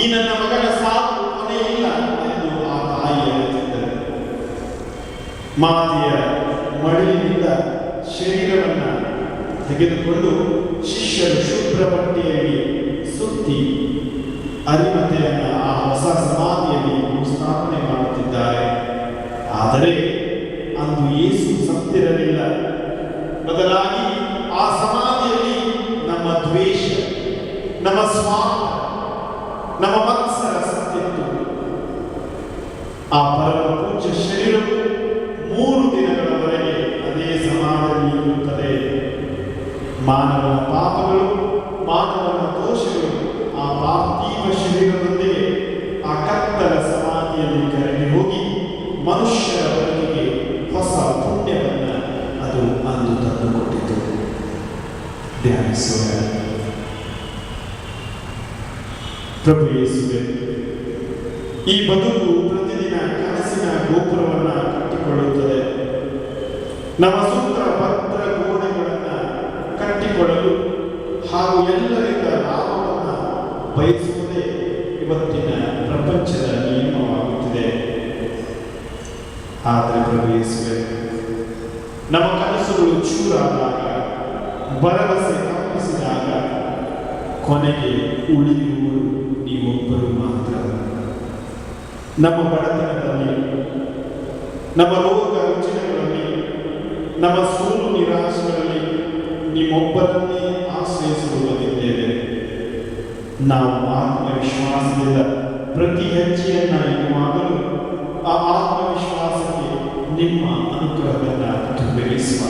ಈ ನನ್ನ ಮಗನ ಸಾವು ಕೊನೆಯಿಲ್ಲ ಎಂದು ಆ ತಾಯಿ ಹೇಳುತ್ತಿದ್ದರು. ಮಾತೆಯ ಮಡಿಲಿನಿಂದ ಶರೀರವನ್ನು ತೆಗೆದುಕೊಂಡು ಶಿಷ್ಯರು ಶುಭ್ರ ಬಟ್ಟೆಯಲ್ಲಿ ಸುತ್ತಿ ಅರಿಮತೆಯನ್ನು ಆ ಹೊಸ ಸಮಾಧಿಯಲ್ಲಿ ಸ್ಥಾಪನೆ ಮಾಡುತ್ತಿದ್ದಾರೆ. ಆದರೆ ಅಂದು ಯೇಸು ಸತ್ತಿರಲಿಲ್ಲ. ಬದಲಾಗಿ ಆ ಸಮಾಧಿಯಲ್ಲಿ ನಮ್ಮ ದ್ವೇಷ, ನಮ್ಮ ಸ್ವಾರ್ಥ ನಮ್ಮ ಮತ್ಸರ ಸತ್ತಿತ್ತು ಆ ಪರಮ ಪೂಜ್ಯ ಶರೀರವು ಮೂರು ದಿನಗಳವರೆಗೆ ಅದೇ ಸಮಾಧಿಯಲ್ಲಿ ಇರುತ್ತದೆ. ಮಾನವನ ಪಾಪಗಳು, ಮಾನವನ ದೋಷಗಳು ಆ ಪಾರ್ಥಿವ ಶರೀರದೊಂದಿಗೆ ಆ ಕತ್ತಲ ಸಮಾಧಿಯಲ್ಲಿ ಕರಗಿ ಹೋಗಿ ಮನುಷ್ಯರ ಬದುಕಿಗೆ ಹೊಸ ಪುಣ್ಯವನ್ನು ಅದು ಅಂದು ತಂದುಕೊಟ್ಟಿತು. ಧ್ಯಾನಿಸೋಣ. ಪ್ರಭು ಈ ಬದುಕು ಪ್ರತಿದಿನ ಕನಸಿನ ಗೋಪುರವನ್ನ ಕಟ್ಟಿಕೊಳ್ಳುತ್ತದೆ. ನಮ್ಮ ಸುತ್ತ ಭದ್ರ ಗೋಡೆಗಳನ್ನ ಕಟ್ಟಿಕೊಳ್ಳಲು ಹಾಗೂ ಎಲ್ಲರಿಂದ ಲಾಭವನ್ನು ಬಯಸುವುದೇ ಇವತ್ತಿನ ಪ್ರಪಂಚದ ನಿಯಮವಾಗುತ್ತಿದೆ. ಆದರೆ ಪ್ರಭು ಯೇಸುವೆ, ನಮ್ಮ ಕನಸುಗಳು ಚೂರಾದಾಗ, ಭರವಸೆ ತಪ್ಪಿಸಿದಾಗ ಕೊನೆಗೆ ಉಳಿಯುವುದು. ನೀವೊಬ್ಬರು ಮಾತ್ರ. ನಮ್ಮ ಬಡತನದಲ್ಲಿ, ನಮ್ಮ ರೋಗ ರುಚಿನಗಳಲ್ಲಿ ನಮ್ಮ ಸೂರು ನಿರಾಶೆಗಳಲ್ಲಿ ನಿಮ್ಮೊಬ್ಬರನ್ನೇ ಆಶ್ರಯಿಸಿಕೊಳ್ಳುತ್ತಿದ್ದೇವೆ. ನಾವು ಆತ್ಮವಿಶ್ವಾಸದಿಂದ ಪ್ರತಿ ಹೆಜ್ಜೆಯನ್ನು ಇರುವಾಗಲೂ ಆ ಆತ್ಮವಿಶ್ವಾಸಕ್ಕೆ ನಿಮ್ಮ ಅನುಗ್ರಹವನ್ನು ಬೆಳೆಸುವ